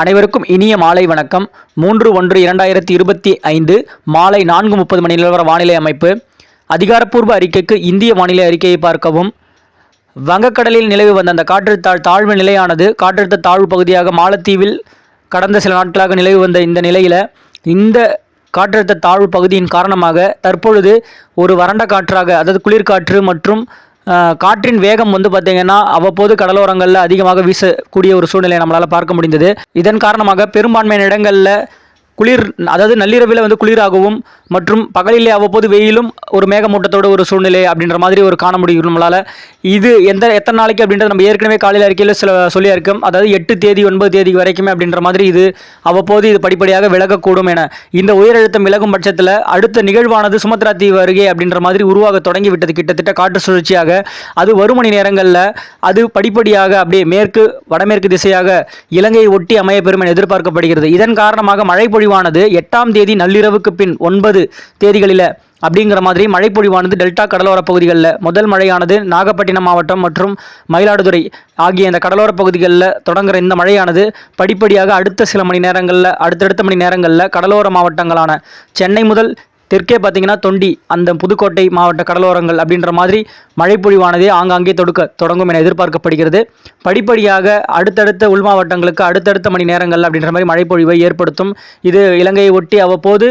அனைவருக்கும் இனிய மாலை வணக்கம். மூன்று ஒன்று இரண்டாயிரத்தி இருபத்தி ஐந்து மாலை நான்கு முப்பது மணி நிலவர வானிலை அமைப்பு. அதிகாரப்பூர்வ அறிக்கைக்கு இந்திய வானிலை அறிக்கையை பார்க்கவும். வங்கக்கடலில் நிலவி வந்த அந்த காற்றழுத்த தாழ்வு நிலையானது காற்றழுத்த தாழ்வு பகுதியாக மாலத்தீவில் கடந்த சில நாட்களாக நிலவி வந்த இந்த நிலையில் இந்த காற்றழுத்த தாழ்வு பகுதியின் காரணமாக தற்பொழுது ஒரு வறண்ட காற்றாக அதாவது குளிர்காற்று மற்றும் காற்றின் வேகம் வந்து பார்த்திங்கன்னா அவ்வப்போது கடலோரங்களில் அதிகமாக வீசக்கூடிய ஒரு சூழ்நிலையை நம்மளால் பார்க்க முடிந்தது. இதன் காரணமாக பெரும்பான்மையான இடங்களில் குளிர் அதாவது நள்ளிரவில் வந்து குளிராகவும் மற்றும் பகலிலே அவ்வப்போது வெயிலும் ஒரு மேகமூட்டத்தோட ஒரு சூழ்நிலை அப்படின்ற மாதிரி ஒரு காண முடியும் நம்மளால். இது எந்த எத்தனை நாளைக்கு அப்படின்றது நம்ம ஏற்கனவே காலையில் அறிக்கையில் சில சொல்லியிருக்கோம். அதாவது எட்டு தேதி ஒன்பது தேதி வரைக்குமே அப்படின்ற மாதிரி இது அவ்வப்போது இது படிப்படியாக விலகக்கூடும் என. இந்த உயரழுத்தம் விலகும் பட்சத்தில் அடுத்த நிகழ்வானது சுமத்ரா தீவு அருகே அப்படின்ற மாதிரி உருவாக தொடங்கி விட்டது கிட்டத்தட்ட காற்று சுழற்சியாக. அது வரும் மணி நேரங்களில் அது படிப்படியாக அப்படியே மேற்கு வடமேற்கு திசையாக இலங்கையை ஒட்டி அமையப்பெறும் என எதிர்பார்க்கப்படுகிறது. இதன் காரணமாக மழைப்பொழிவானது எட்டாம் தேதி நள்ளிரவுக்கு பின் ஒன்பது தேதிகளில் அப்படிங்கிற மாதிரி மழைப்பொழிவானது டெல்டா கடலோர பகுதிகளில். முதல் மழையானது நாகப்பட்டினம் மாவட்டம் மற்றும் மயிலாடுதுறை ஆகிய இந்த கடலோர பகுதிகளில் தொடங்குற இந்த மழையானது படிப்படியாக அடுத்த சில மணி நேரங்களில் அடுத்தடுத்த மணி நேரங்களில் கடலோர மாவட்டங்களான சென்னை முதல் தெற்கே பார்த்தீங்கன்னா தொண்டி அந்த புதுக்கோட்டை மாவட்ட கடலோரங்கள் அப்படின்ற மாதிரி மழைப்பொழிவானதே ஆங்காங்கே தொடுக்க தொடங்கும் என எதிர்பார்க்கப்படுகிறது. படிப்படியாக அடுத்தடுத்த உள் மாவட்டங்களுக்கு அடுத்தடுத்த மணி நேரங்கள் அப்படின்ற மாதிரி மழைப்பொழிவை ஏற்படுத்தும். இது இலங்கையை ஒட்டி அவ்வப்போது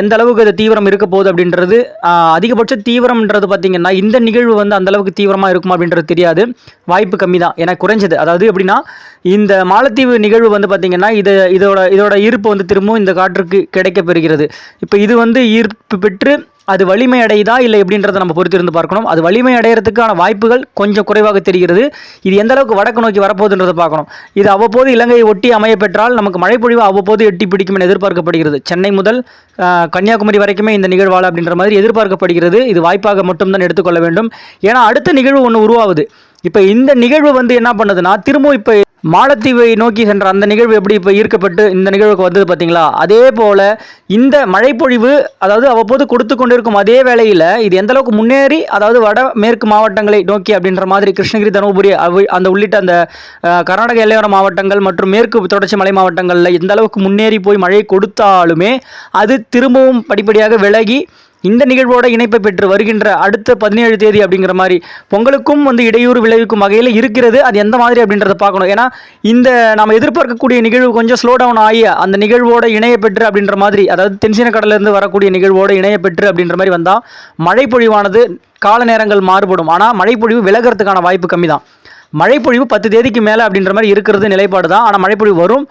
எந்த அளவுக்கு அது தீவிரம் இருக்க போகுது அப்படின்றது அதிகபட்ச தீவிரம்ன்றது பார்த்தீங்கன்னா இந்த நிகழ்வு வந்து அந்த அளவுக்கு தீவிரமாக இருக்குமா அப்படின்றது தெரியாது. வாய்ப்பு கம்மி தான் ஏன்னா குறைஞ்சது. அதாவது எப்படின்னா இந்த மாலத்தீவு நிகழ்வு வந்து பார்த்திங்கன்னா இது இதோட இதோட ஈர்ப்பு வந்து திரும்பவும் இந்த காற்றுக்கு கிடைக்கப்பெறுகிறது இப்போ இது வந்து ஈர்ப்பு பெற்று அது வலிமை அடையுதா இல்லை எப்படின்றத நம்ம பொறுத்திருந்து பார்க்கணும். அது வலிமை அடையிறதுக்கான வாய்ப்புகள் கொஞ்சம் குறைவாக தெரிகிறது. இது எந்த அளவுக்கு வடக்கு நோக்கி வரப்போகுதுன்றதை பார்க்கணும். இது அவ்வப்போது இலங்கையை ஒட்டி அமைய பெற்றால் நமக்கு மழைப்பொழிவு அவ்வப்போது எட்டி பிடிக்கும் என எதிர்பார்க்கப்படுகிறது. சென்னை முதல் கன்னியாகுமரி வரைக்குமே இந்த நிகழ்வால் அப்படின்ற மாதிரி எதிர்பார்க்கப்படுகிறது. இது வாய்ப்பாக மட்டும்தான் எடுத்துக்கொள்ள வேண்டும். ஏன்னா அடுத்த நிகழ்வு ஒன்று உருவாகுது. இப்போ இந்த நிகழ்வு வந்து என்ன பண்ணுதுன்னா திரும்பவும் இப்போ மாலத்தீவை நோக்கி சென்ற அந்த நிகழ்வு எப்படி இப்போ ஈர்க்கப்பட்டு இந்த நிகழ்வுக்கு வந்தது பார்த்தீங்களா அதே போல் இந்த மழைப்பொழிவு அதாவது அவ்வப்போது கொடுத்து கொண்டிருக்கும் அதே வேளையில் இது எந்த அளவுக்கு முன்னேறி அதாவது வட மேற்கு மாவட்டங்களை நோக்கி அப்படின்ற மாதிரி கிருஷ்ணகிரி தருமபுரி அந்த உள்ளிட்ட அந்த கர்நாடக எல்லையோர மாவட்டங்கள் மற்றும் மேற்கு தொடர்ச்சி மலை மாவட்டங்களில் எந்த அளவுக்கு முன்னேறி போய் மழை கொடுத்தாலுமே அது திரும்பவும் படிப்படியாக விலகி இந்த நிகழ்வோட இணைப்பை பெற்று வருகின்ற அடுத்த பதினேழு தேதி அப்படிங்கிற மாதிரி பொங்கலுக்கும் வந்து இடையூறு விளைவிக்கும் வகையில் இருக்கிறது. அது எந்த மாதிரி அப்படின்றத பார்க்கணும். ஏன்னா இந்த நம்ம எதிர்பார்க்கக்கூடிய நிகழ்வு கொஞ்சம் ஸ்லோ டவுன் ஆகி அந்த நிகழ்வோட இணைய பெற்று அப்படின்ற மாதிரி அதாவது தென்சீன கடலிருந்து வரக்கூடிய நிகழ்வோட இணைய பெற்று அப்படின்ற மாதிரி வந்தால் மழைப்பொழிவானது கால நேரங்கள் மாறுபடும். ஆனால் மழைப்பொழிவு விலகிறதுக்கான வாய்ப்பு கம்மி தான் மழைப்பொழிவு பத்து தேதிக்கு மேலே அப்படின்ற மாதிரி இருக்கிறது நிலைப்பாடு தான் ஆனால் மழைப்பொழிவு வரும்.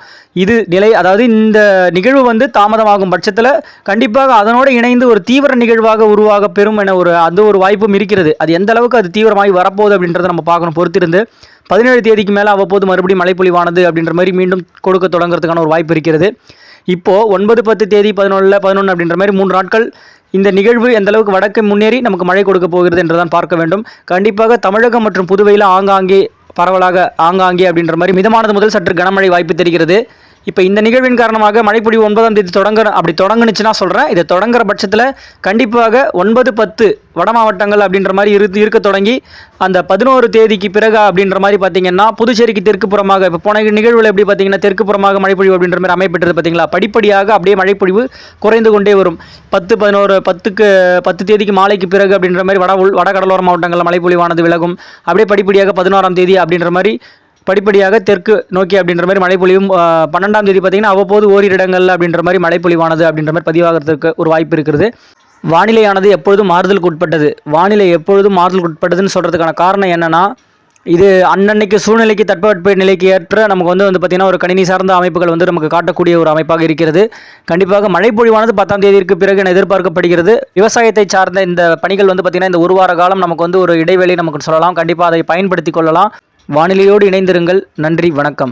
இது நிலை அதாவது இந்த நிகழ்வு வந்து தாமதமாகும் பட்சத்தில் கண்டிப்பாக அதனோடு இணைந்து ஒரு தீவிர நிகழ்வாக உருவாக பெறும் என ஒரு அந்த ஒரு வாய்ப்பும் இருக்கிறது. அது எந்த அளவுக்கு அது தீவிரமாகி வரப்போகுது அப்படின்றத நம்ம பார்க்கணும் பொறுத்திருந்து. பதினேழு தேதிக்கு மேலே அவ்வப்போது மறுபடியும் மழைப்பொழிவானது அப்படின்ற மாதிரி மீண்டும் கொடுக்க தொடங்குறதுக்கான ஒரு வாய்ப்பு இருக்கிறது. இப்போது ஒன்பது பத்து தேதி பதினொன்றில் பதினொன்று அப்படின்ற மாதிரி மூன்று நாட்கள் இந்த நிகழ்வு எந்த அளவுக்கு வடக்கு முன்னேறி நமக்கு மழை கொடுக்க போகிறது என்றுதான் பார்க்க வேண்டும். கண்டிப்பாக தமிழகம் மற்றும் புதுவையில் ஆங்காங்கே பரவலாக ஆங்காங்கே அப்படின்ற மாதிரி மிதமானது முதல் சற்று கனமழை வாய்ப்பு தெரிகிறது. இப்போ இந்த நிகழ்வின் காரணமாக மழைப்பொழிவு ஒன்பதாம் தேதி தொடங்க அப்படி தொடங்குனுச்சுன்னா சொல்கிறேன் இதை தொடங்குற பட்சத்தில் கண்டிப்பாக ஒன்பது பத்து வட மாவட்டங்கள் அப்படின்ற மாதிரி இரு இருக்க தொடங்கி அந்த பதினோரு தேதிக்கு பிறகு அப்படின்ற மாதிரி பார்த்தீங்கன்னா புதுச்சேரிக்கு தெற்கு புறமாக இப்போ போன நிகழ்வில் எப்படி பார்த்தீங்கன்னா தெற்கு புறமாக மழைப்பொழிவு அப்படின்ற மாதிரி அமைப்பெற்றது பார்த்தீங்களா படிப்படியாக அப்படியே மழைப்பொழிவு குறைந்து கொண்டே வரும். பத்து பதினோரு பத்துக்கு பத்து தேதிக்கு மாலைக்கு பிறகு அப்படின்ற மாதிரி வட உள் வட கடலோர மாவட்டங்களில் மழைப்பொழிவானது விலகும். அப்படியே படிப்படியாக பதினோராம் தேதி அப்படின்ற மாதிரி படிப்படியாக தெற்கு நோக்கி அப்படின்ற மாதிரி மழைப்பொழிவும் பன்னெண்டாம் தேதி பார்த்தீங்கன்னா அவ்வப்போது ஓரிரு இடங்கள்ல அப்படின்ற மாதிரி மழைப்பொழிவானது அப்படின்ற மாதிரி பதிவாகிறதுக்கு ஒரு வாய்ப்பு இருக்கிறது. வானிலையானது எப்பொழுதும் மாறுதலுக்கு உட்பட்டது. வானிலை எப்பொழுதும் மாறுதலுக்கு உட்பட்டதுன்னு சொல்கிறதுக்கான காரணம் என்னென்னா இது அன்னன்னைக்கு சூழ்நிலைக்கு தட்பவெட்ப நிலைக்கு ஏற்ற நமக்கு வந்து வந்து பார்த்திங்கன்னா ஒரு கணினி சார்ந்த அமைப்புகள் வந்து நமக்கு காட்டக்கூடிய ஒரு அமைப்பாக இருக்கிறது. கண்டிப்பாக மழைப்பொழிவானது பத்தாம் தேதிக்கு பிறகு என எதிர்பார்க்கப்படுகிறது. விவசாயத்தை சார்ந்த இந்த பணிகள் வந்து பார்த்திங்கன்னா இந்த ஒரு வார காலம் நமக்கு வந்து ஒரு இடைவெளி நமக்கு சொல்லலாம். கண்டிப்பாக அதை பயன்படுத்தி கொள்ளலாம். வானிலையோடு இணைந்திருங்கள். நன்றி வணக்கம்.